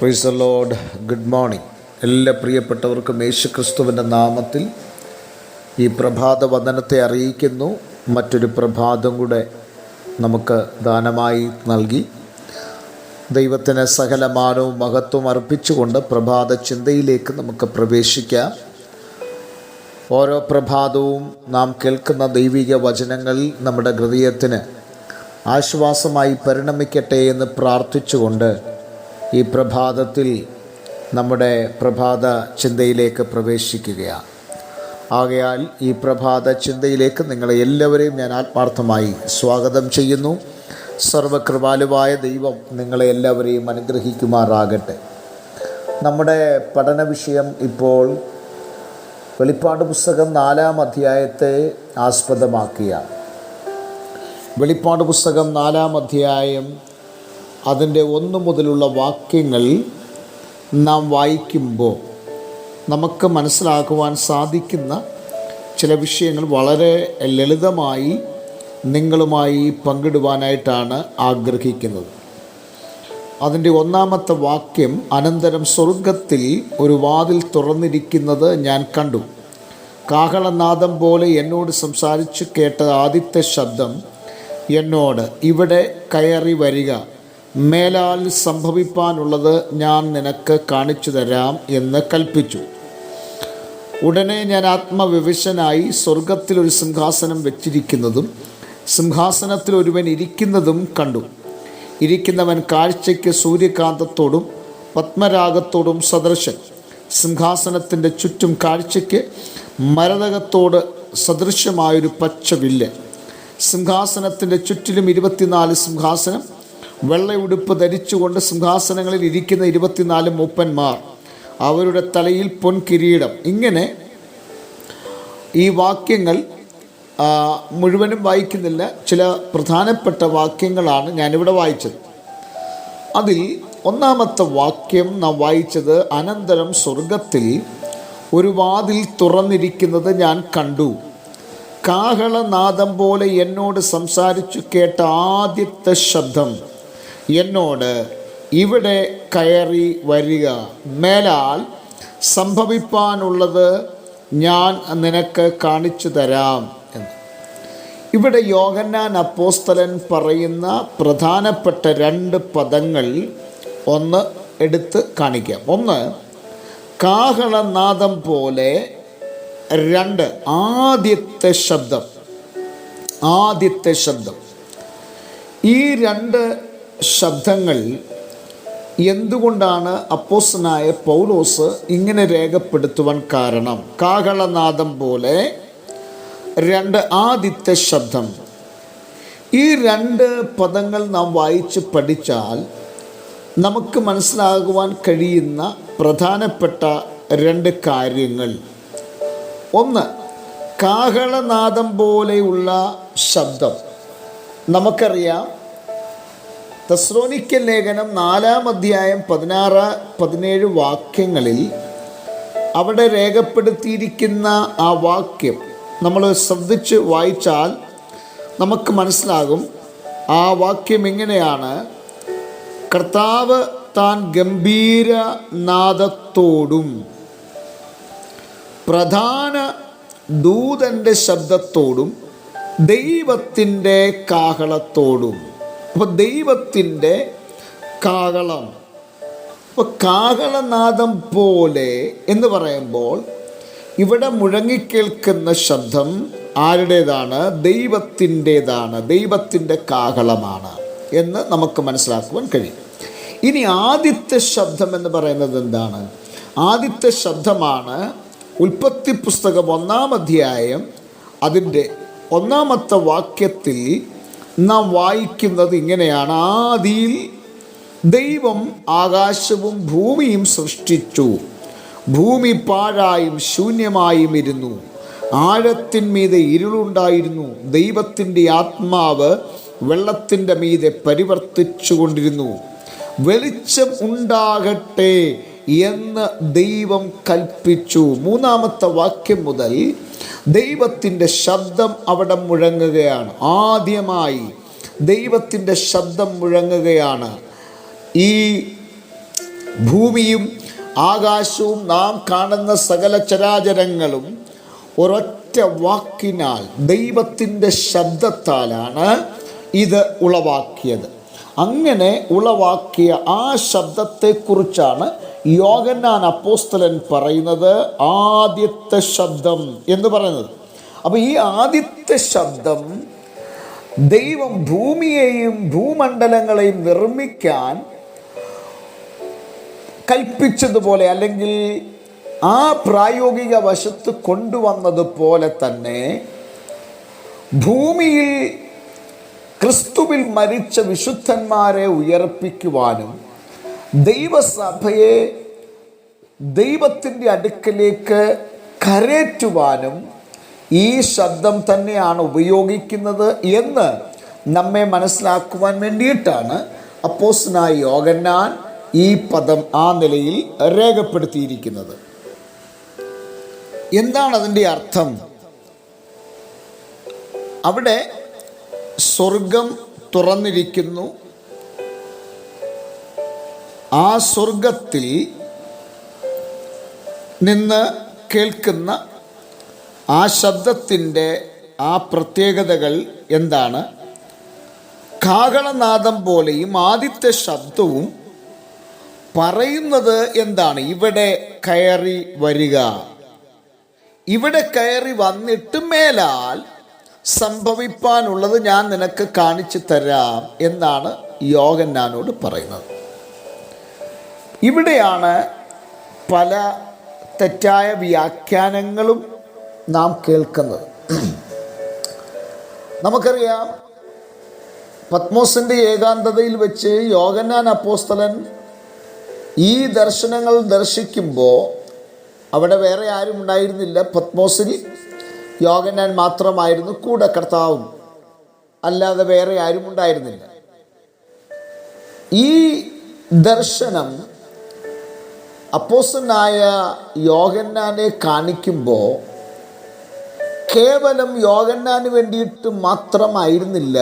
Price load good morning എല്ലാ പ്രിയപ്പെട്ടവർക്കും യേശു ക്രിസ്തുവിന്റെ നാമത്തിൽ ഈ പ്രഭാത വന്ദനത്തെ അറിയിക്കുന്നു. മറ്റൊരു പ്രഭാതം കൂടെ നമുക്ക് ദാനമായി നൽകി. ദൈവത്തിന് സകലമാനവും മഹത്വം അർപ്പിച്ചുകൊണ്ട് പ്രഭാത ചിന്തയിലേക്ക് നമുക്ക് പ്രവേശിക്കാം. ഓരോ പ്രഭാതവും നാം കേൾക്കുന്ന ദൈവിക വചനങ്ങളിൽ നമ്മുടെ ഹൃദയത്തിന് ആശ്വാസമായി പരിണമിക്കട്ടെ എന്ന് പ്രാർത്ഥിച്ചുകൊണ്ട് ഈ പ്രഭാതത്തിൽ നമ്മുടെ പ്രഭാത ചിന്തയിലേക്ക് പ്രവേശിക്കുകയാണ്. ആകയാൽ ഈ പ്രഭാത ചിന്തയിലേക്ക് നിങ്ങളെ എല്ലാവരെയും ഞാൻ ആത്മാർത്ഥമായി സ്വാഗതം ചെയ്യുന്നു. സർവകൃപാലുവായ ദൈവം നിങ്ങളെ എല്ലാവരെയും അനുഗ്രഹിക്കുമാറാകട്ടെ. നമ്മുടെ പഠന വിഷയം ഇപ്പോൾ വെളിപ്പാട് പുസ്തകം നാലാം അധ്യായത്തെ ആസ്പദമാക്കിയാണ്. വെളിപ്പാട് പുസ്തകം നാലാം അധ്യായം അതിന്റെ ഒന്ന് മുതലുള്ള വാക്യങ്ങൾ നാം വായിക്കുമ്പോൾ നമുക്ക് മനസ്സിലാക്കുവാൻ സാധിക്കുന്ന ചില വിഷയങ്ങൾ വളരെ ലളിതമായി നിങ്ങളുമായി പങ്കിടുവാനായിട്ടാണ് ആഗ്രഹിക്കുന്നത്. അതിന്റെ ഒന്നാമത്തെ വാക്യം അനന്തരം സ്വർഗത്തിൽ ഒരു വാതിൽ തുറന്നിരിക്കുന്നത് ഞാൻ കണ്ടു. കാഹളനാദം പോലെ എന്നോട് സംസാരിച്ച് കേട്ട ആദ്യത്തെ ശബ്ദം എന്നോട് ഇവിടെ കയറി വരിക. മേലാൽ സംഭവിപ്പാനുള്ളത് ഞാൻ നിനക്ക് കാണിച്ചു തരാം എന്ന് കൽപ്പിച്ചു. ഉടനെ ഞാൻ ആത്മവിവശനായി സ്വർഗത്തിൽ ഒരു സിംഹാസനം വെച്ചിരിക്കുന്നതും സിംഹാസനത്തിൽ ഒരുവൻ ഇരിക്കുന്നതും കണ്ടു. ഇരിക്കുന്നവൻ കാഴ്ചയ്ക്ക് സൂര്യകാന്തത്തോടും പത്മരാഗത്തോടും സദൃശൻ. സിംഹാസനത്തിന്റെ ചുറ്റും കാഴ്ചയ്ക്ക് മരതകത്തോട് സദൃശ്യമായൊരു പച്ച വില്ല് സിംഹാസനത്തിന്റെ ചുറ്റിലും ഇരുപത്തിനാല് സിംഹാസനം വെള്ളയുടുപ്പ് ധരിച്ചുകൊണ്ട് സിംഹാസനങ്ങളിൽ ഇരിക്കുന്ന ഇരുപത്തിനാല് മൂപ്പന്മാർ അവരുടെ തലയിൽ പൊൻകിരീടം. ഇങ്ങനെ ഈ വാക്യങ്ങൾ മുഴുവനും വായിക്കുന്നില്ല. ചില പ്രധാനപ്പെട്ട വാക്യങ്ങളാണ് ഞാനിവിടെ വായിച്ചത്. അതിൽ ഒന്നാമത്തെ വാക്യം നാം വായിച്ചത് അനന്തരം സ്വർഗത്തിൽ ഒരു വാതിൽ തുറന്നിരിക്കുന്നത് ഞാൻ കണ്ടു. കാഹളനാദം പോലെ എന്നോട് സംസാരിച്ചു കേട്ട ആദ്യത്തെ ശബ്ദം. എന്നോട് ഇവിടെ കയറി വരിക. മേലാൽ സംഭവിപ്പാനുള്ളത് ഞാൻ നിനക്ക് കാണിച്ചു തരാം എന്ന്. ഇവിടെ യോഗന്നാൻ അപ്പോസ്തലൻ പറയുന്ന പ്രധാനപ്പെട്ട രണ്ട് പദങ്ങൾ ഒന്ന് എടുത്ത് കാണിക്കാം. ഒന്ന് കാഹളനാദം പോലെ. രണ്ട് ആദ്യത്തെ ശബ്ദം. ആദ്യത്തെ ശബ്ദം. ഈ രണ്ട് ശബ്ദങ്ങൾ എന്തുകൊണ്ടാണ് അപ്പോസനായ പൗലോസ് ഇങ്ങനെ രേഖപ്പെടുത്തുവാൻ കാരണം? കാഹളനാദം പോലെ രണ്ട് ആദിത്യ ശബ്ദം. ഈ രണ്ട് പദങ്ങൾ നാം വായിച്ച് പഠിച്ചാൽ നമുക്ക് മനസ്സിലാകുവാൻ കഴിയുന്ന പ്രധാനപ്പെട്ട രണ്ട് കാര്യങ്ങൾ. ഒന്ന് കാഹളനാദം പോലെയുള്ള ശബ്ദം. നമുക്കറിയാം തെസ്രോനിക്കൽ ലേഖനം നാലാം അധ്യായം പതിനാറ് പതിനേഴ് വാക്യങ്ങളിൽ അവിടെ രേഖപ്പെടുത്തിയിരിക്കുന്ന ആ വാക്യം നമ്മൾ ശ്രദ്ധിച്ച് വായിച്ചാൽ നമുക്ക് മനസ്സിലാകും. ആ വാക്യം എങ്ങനെയാണ്? കർത്താവ് താൻ ഗംഭീര നാദത്തോടും പ്രധാന ദൂതന്റെ ശബ്ദത്തോടും ദൈവത്തിന്റെ കാഹളത്തോടും അപ്പോൾ ദൈവത്തിന്റെ കാഹളം അപ്പോൾ കാഹളനാദം പോലെ എന്ന് പറയുമ്പോൾ ഇവിടെ മുഴങ്ങിക്കേൾക്കുന്ന ശബ്ദം ആരുടേതാണ്? ദൈവത്തിന്റെതാണ്. ദൈവത്തിന്റെ കാഹളമാണ് എന്ന് നമുക്ക് മനസ്സിലാക്കുവാൻ കഴിയും. ഇനി ആദ്യത്തെ ശബ്ദം എന്ന് പറയുന്നത് എന്താണ്? ആദ്യത്തെ ശബ്ദമാണ് ഉൽപ്പത്തി പുസ്തകം ഒന്നാം അധ്യായം അതിന്റെ ഒന്നാമത്തെ വാക്യത്തിൽ നാം വായിക്കുന്നത് ഇങ്ങനെയാണ്. ആദിയിൽ ദൈവം ആകാശവും ഭൂമിയും സൃഷ്ടിച്ചു. ഭൂമി പാഴായും ശൂന്യമായും ഇരുന്നു. ആഴത്തിന്മീതെ ഇരുളുണ്ടായിരുന്നു. ദൈവത്തിന്റെ ആത്മാവ് വെള്ളത്തിന്റെ മീതെ പരിവർത്തിച്ചു കൊണ്ടിരുന്നു വെളിച്ചം ഉണ്ടാകട്ടെ എന്ന് ദൈവം കൽപ്പിച്ചു. മൂന്നാമത്തെ വാക്യം മുതൽ ദൈവത്തിന്റെ ശബ്ദം അവിടെ മുഴങ്ങുകയാണ്. ആദ്യമായി ദൈവത്തിന്റെ ശബ്ദം മുഴങ്ങുകയാണ്. ഈ ഭൂമിയും ആകാശവും നാം കാണുന്ന സകല ചരാചരങ്ങളും ഒരൊറ്റ വാക്കിനാൽ ദൈവത്തിന്റെ ശബ്ദത്താലാണ് ഇത് ഉളവാക്കിയത്. അങ്ങനെ ഉളവാക്കിയ ആ ശബ്ദത്തെക്കുറിച്ചാണ് യോഗന്നാൻ അപ്പോസ്തലൻ പറയുന്നത് ആദ്യത്തെ ശബ്ദം എന്ന് പറയുന്നത്. അപ്പോൾ ഈ ആദ്യത്തെ ശബ്ദം ദൈവം ഭൂമിയെയും ഭൂമണ്ഡലങ്ങളെയും നിർമ്മിക്കാൻ കൽപ്പിച്ചതുപോലെ അല്ലെങ്കിൽ ആ പ്രായോഗിക വശത്ത് കൊണ്ടുവന്നതുപോലെ തന്നെ ഭൂമിയിൽ ക്രിസ്തുവിൽ മരിച്ച വിശുദ്ധന്മാരെ ഉയർപ്പിക്കുവാനും ദൈവസഭയെ ദൈവത്തിന്റെ അടുക്കലേക്ക് കരേറ്റുവാനും ഈ ശബ്ദം തന്നെയാണ് ഉപയോഗിക്കുന്നത് എന്ന് നമ്മെ മനസ്സിലാക്കുവാൻ വേണ്ടിയിട്ടാണ് അപ്പോസ്നായ യോഗന്നാൻ ഈ പദം ആ നിലയിൽ രേഖപ്പെടുത്തിയിരിക്കുന്നത്. എന്താണ് അതിന്റെ അർത്ഥം? അവിടെ സ്വർഗം തുറന്നിരിക്കുന്നു. ആ സ്വർഗത്തിൽ നിന്ന് കേൾക്കുന്ന ആ ശബ്ദത്തിന്റെ ആ പ്രത്യേകതകൾ എന്താണ്? കാഹളനാദം പോലെയും ആദ്യത്തെ ശബ്ദവും പറയുന്നത് എന്താണ്? ഇവിടെ കയറി വരിക. ഇവിടെ കയറി വന്നിട്ട് മേലാൽ സംഭവിപ്പാനുള്ളത് ഞാൻ നിനക്ക് കാണിച്ചു തരാം എന്നാണ് യോഗന്നാനോട് പറയുന്നത്. ഇവിടെയാണ് പല തെറ്റായ വ്യാഖ്യാനങ്ങളും നാം കേൾക്കുന്നത്. നമുക്കറിയാം പത്മോസിന്റെ ഏകാന്തതയിൽ വെച്ച് യോഗന്നാൻ അപ്പോസ്തലൻ ഈ ദർശനങ്ങൾ ദർശിക്കുമ്പോൾ അവിടെ വേറെ ആരും ഉണ്ടായിരുന്നില്ല. പത്മോസിൽ യോഗന്നാൻ മാത്രമായിരുന്നു കൂടെ കർത്താവും. അല്ലാതെ വേറെ ആരും ഉണ്ടായിരുന്നില്ല. ഈ ദർശനം അപ്പോസനായ യോഗന്നാനെ കാണിക്കുമ്പോൾ കേവലം യോഗന്നാന് വേണ്ടിയിട്ട് മാത്രമായിരുന്നില്ല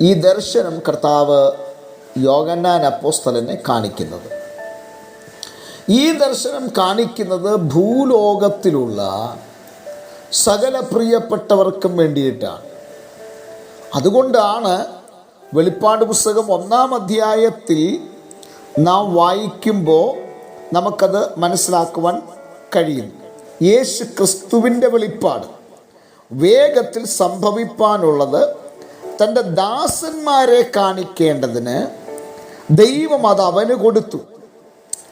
ഈ ദർശനം കർത്താവ് യോഗന്നാൻ അപ്പോസ്തലനെ കാണിക്കുന്നത്. ഈ ദർശനം കാണിക്കുന്നത് ഭൂലോകത്തിലുള്ള സകല പ്രിയപ്പെട്ടവർക്കും വേണ്ടിയിട്ടാണ്. അതുകൊണ്ടാണ് വെളിപ്പാട് പുസ്തകം ഒന്നാം അധ്യായത്തിൽ നാം വായിക്കുമ്പോൾ നമുക്കത് മനസ്സിലാക്കുവാൻ കഴിയും. യേശു ക്രിസ്തുവിന്റെ വെളിപ്പാട്. വേഗത്തിൽ സംഭവിപ്പാനുള്ളത് തന്റെ ദാസന്മാരെ കാണിക്കേണ്ടതിന് ദൈവം അത് അവന് കൊടുത്തു.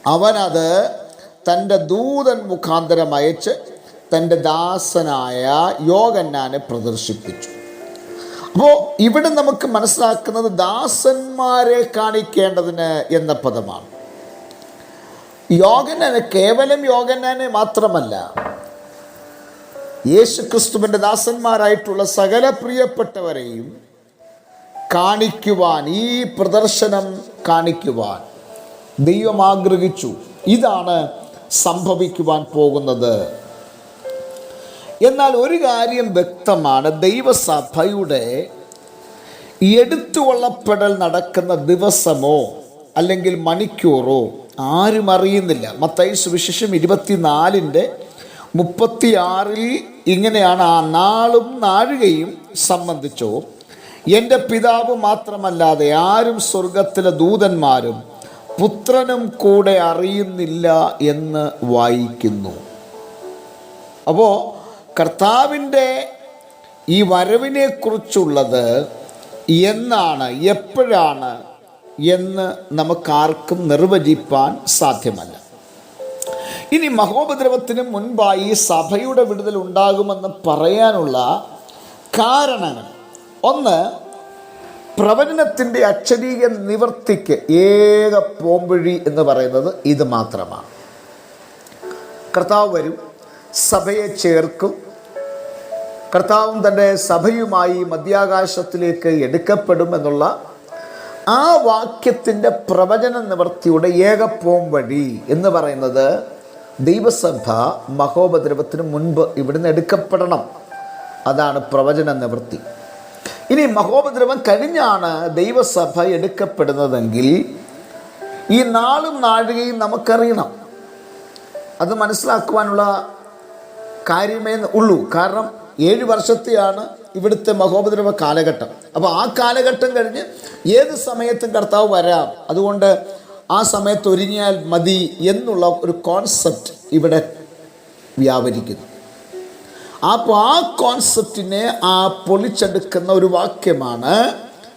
അവനത് തന്റെ ദൂതൻ മുഖാന്തരം അയച്ച് തന്റെ ദാസനായ യോഗന്നാനെ പ്രദർശിപ്പിച്ചു. അപ്പോൾ ഇവിടെ നമുക്ക് മനസ്സിലാക്കുന്നത് ദാസന്മാരെ കാണിക്കേണ്ടതിന് എന്ന പദമാണ്. യോഗനാന് കേവലം യോഗനാനെ മാത്രമല്ല യേശു ക്രിസ്തുവിന്റെ ദാസന്മാരായിട്ടുള്ള സകല പ്രിയപ്പെട്ടവരെയും കാണിക്കുവാൻ ഈ പ്രദർശനം കാണിക്കുവാൻ ദൈവം ആഗ്രഹിച്ചു. ഇതാണ് സംഭവിക്കുവാൻ പോകുന്നത്. എന്നാൽ ഒരു കാര്യം വ്യക്തമാണ് ദൈവസഭയുടെ എടുത്തുകൊള്ളപ്പെടൽ നടക്കുന്ന ദിവസമോ അല്ലെങ്കിൽ മണിക്കൂറോ ആരും അറിയുന്നില്ല. മത്തായി സുവിശേഷം ഇരുപത്തിനാലിന്റെ മുപ്പത്തിയാറിൽ ഇങ്ങനെയാണ് ആ നാളും നാഴികയും സംബന്ധിച്ചോ എന്റെ പിതാവ് മാത്രമല്ലാതെ ആരും സ്വർഗത്തിലെ ദൂതന്മാരും പുത്രനും കൂടെ അറിയുന്നില്ല എന്ന് വായിക്കുന്നു. അപ്പോൾ കർത്താവിന്റെ ഈ വരവിനെക്കുറിച്ചുള്ളത് എന്നാണ് എപ്പോഴാണ് എന്ന് നമുക്കാർക്കും നിർവചിപ്പാൻ സാധ്യമല്ല. ഇനി മഹോപദ്രവത്തിന് മുൻപായി സഭയുടെ വിടുതൽ ഉണ്ടാകുമെന്ന് പറയാനുള്ള കാരണങ്ങൾ. ഒന്ന് പ്രവചനത്തിന്റെ അക്ഷരീക നിവർത്തിക്ക് ഏക പോംവഴി എന്ന് പറയുന്നത് ഇത് മാത്രമാണ്. കർത്താവ് വരും സഭയെ ചേർക്കും. കർത്താവും തന്റെ സഭയുമായി മധ്യാകാശത്തിലേക്ക് എടുക്കപ്പെടും എന്നുള്ള ആ വാക്യത്തിന്റെ പ്രവചന നിവൃത്തിയുടെ ഏകപ്പോം വഴി എന്ന് പറയുന്നത് ദൈവസഭ മഹോപദ്രവത്തിന് മുൻപ് ഇവിടുന്ന് എടുക്കപ്പെടണം. അതാണ് പ്രവചന നിവൃത്തി. ഇനി മഹോപദ്രവം കഴിഞ്ഞാണ് ദൈവസഭ എടുക്കപ്പെടുന്നതെങ്കിൽ ഈ നാളും നാഴികയും നമുക്കറിയണം. അത് മനസ്സിലാക്കുവാനുള്ള കാര്യമേ ഉള്ളൂ. കാരണം ഏഴ് വർഷത്തെയാണ് ഇവിടുത്തെ മഹോപദ്രവ കാലഘട്ടം. അപ്പോൾ ആ കാലഘട്ടം കഴിഞ്ഞ് ഏത് സമയത്തും കർത്താവ് വരാം. അതുകൊണ്ട് ആ സമയത്ത് ഒരുങ്ങിയാൽ മതി എന്നുള്ള ഒരു കോൺസെപ്റ്റ് ഇവിടെ വ്യാപരിക്കുന്നു. അപ്പോൾ ആ കോൺസെപ്റ്റിനെ ആ പൊളിച്ചെടുക്കുന്ന ഒരു വാക്യമാണ്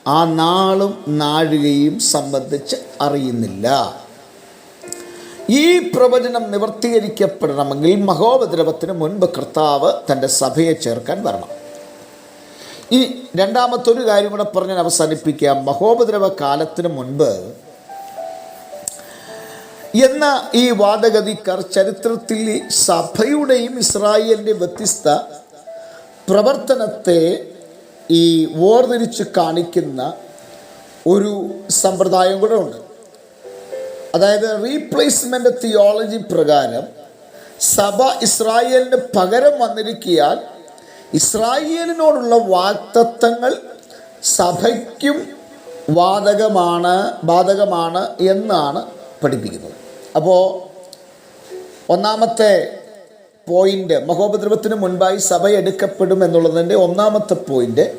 ആ നാളും നാഴികയും സംബന്ധിച്ച് അറിയുന്നില്ല. ഈ പ്രവചനം നിവർത്തീകരിക്കപ്പെടണമെങ്കിൽ മഹോപദ്രവത്തിന് മുൻപ് കർത്താവ് തന്റെ സഭയെ ചേർക്കാൻ വരണം. ഈ രണ്ടാമത്തെ ഒരു കാര്യം കൂടെ പറഞ്ഞ് അവസാനിപ്പിക്കുക അവസാനിപ്പിക്കാം. മഹോപദ്രവ കാലത്തിന് മുൻപ് എന്ന ഈ വാദഗതിക്കാർ ചരിത്രത്തിൽ സഭയുടെയും ഇസ്രായേലിന്റെ വ്യത്യസ്ത പ്രവർത്തനത്തെ ഈ വേർതിരിച്ച് കാണിക്കുന്ന ഒരു സമ്പ്രദായം കൂടെ ഉണ്ട്. അതായത് റീപ്ലേസ്മെന്റ് തിയോളജി പ്രകാരം സഭ ഇസ്രായേലിന് പകരം വന്നിരിക്കിയാൽ ഇസ്രായേലിനോടുള്ള വാക്തത്വങ്ങൾ സഭയ്ക്കും വാതകമാണ് ബാധകമാണ് എന്നാണ് പഠിപ്പിക്കുന്നത്. അപ്പോൾ ഒന്നാമത്തെ പോയിന്റ് മഹോപദ്രവത്തിന് മുൻപായി സഭ എടുക്കപ്പെടും എന്നുള്ളതിന്റെ ഒന്നാമത്തെ പോയിന്റ്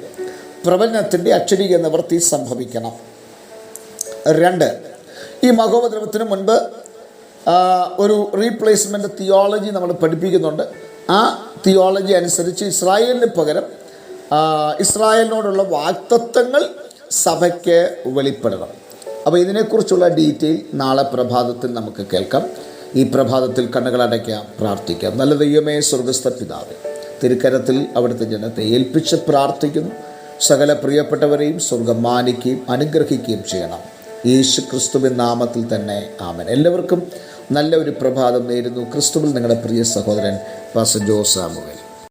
പ്രവചനത്തിന്റെ അക്ഷരീക നിവൃത്തി സംഭവിക്കണം. രണ്ട് ഈ മഹോപദ്രവത്തിന് മുൻപ് ഒരു റീപ്ലേസ്മെന്റ് തിയോളജി നമ്മൾ പഠിപ്പിക്കുന്നുണ്ട്. ആ തിയോളജി അനുസരിച്ച് ഇസ്രായേലിന് പകരം ഇസ്രായേലിനോടുള്ള വാക്തത്വങ്ങൾ സഭയ്ക്ക് വെളിപ്പെടണം. അപ്പോൾ ഇതിനെക്കുറിച്ചുള്ള ഡീറ്റെയിൽ നാളെ പ്രഭാതത്തിൽ നമുക്ക് കേൾക്കാം. ഈ പ്രഭാതത്തിൽ കണ്ണുകളടയ്ക്കാം പ്രാർത്ഥിക്കാം. നല്ല ദൈവമേ സ്വർഗസ്ഥ പിതാവ് തിരുക്കരത്തിൽ അവിടുത്തെ ജനത്തെ ഏൽപ്പിച്ച് പ്രാർത്ഥിക്കുന്നു. സകല പ്രിയപ്പെട്ടവരെയും സ്വർഗം മാനിക്കുകയും അനുഗ്രഹിക്കുകയും ചെയ്യണം. യേശു ക്രിസ്തുവിൻ നാമത്തിൽ തന്നെ ആമൻ. എല്ലാവർക്കും നല്ല ഒരു പ്രഭാതം നേരുന്നു. ക്രിസ്തുവിൽ നിങ്ങളുടെ പ്രിയ സഹോദരൻ പാസ ജോസ് സാമുവൽ.